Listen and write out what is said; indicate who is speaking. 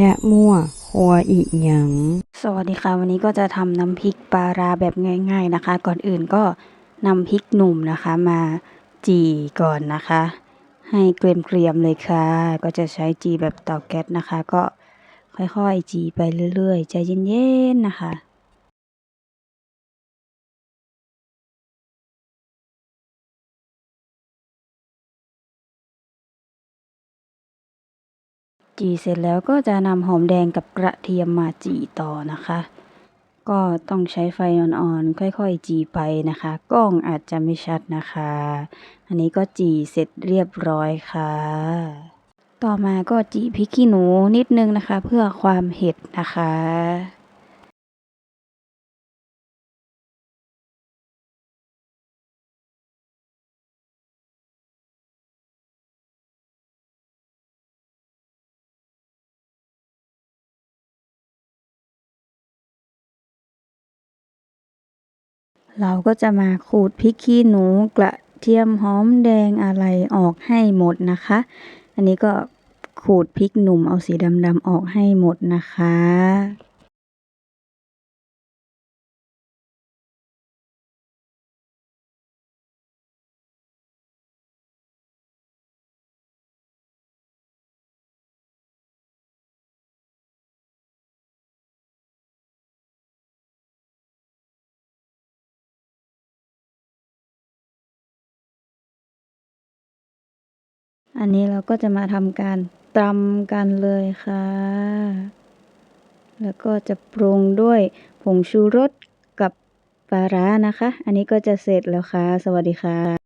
Speaker 1: ยะมั่วครัวอีหยัง
Speaker 2: สวัสดีค่ะ วันนี้ก็จะทำน้ำพริกปลาราแบบง่าย ๆนะคะ ก่อนอื่นก็นำพริกหนุ่มนะคะ มาจี่ก่อนนะคะ ให้เกรียมๆเลยค่ะ ก็จะใช้จีแบบเตาแก๊สนะคะ ก็ค่อยๆ จีไปเรื่อยๆ ใจเย็นๆนะคะ จีเสร็จแล้วก็จะนำหอมแดงกับกระเทียมมาจีต่อนะคะ ก็ต้องใช้ไฟอ่อนๆค่อยๆ จีไปนะคะ กล้องอาจจะไม่ชัดนะคะ อันนี้ก็จีเสร็จเรียบร้อยค่ะ ต่อมาก็จีพริกขี้หนูนิดนึงนะคะ เพื่อความเห็ดนะคะ เราก็จะมาขูดพริกขี้หนูกระเทียมหอมแดงอะไรออกให้หมดนะคะ อันนี้ก็ขูดพริกหนุ่มเอาสีดำๆออกให้หมดนะคะ อันนี้เราก็จะมาทำการตำกันเลยค่ะ แล้วก็จะปรุงด้วยผงชูรสกับปลาร้านะคะ อันนี้ก็จะเสร็จแล้วค่ะ สวัสดีค่ะ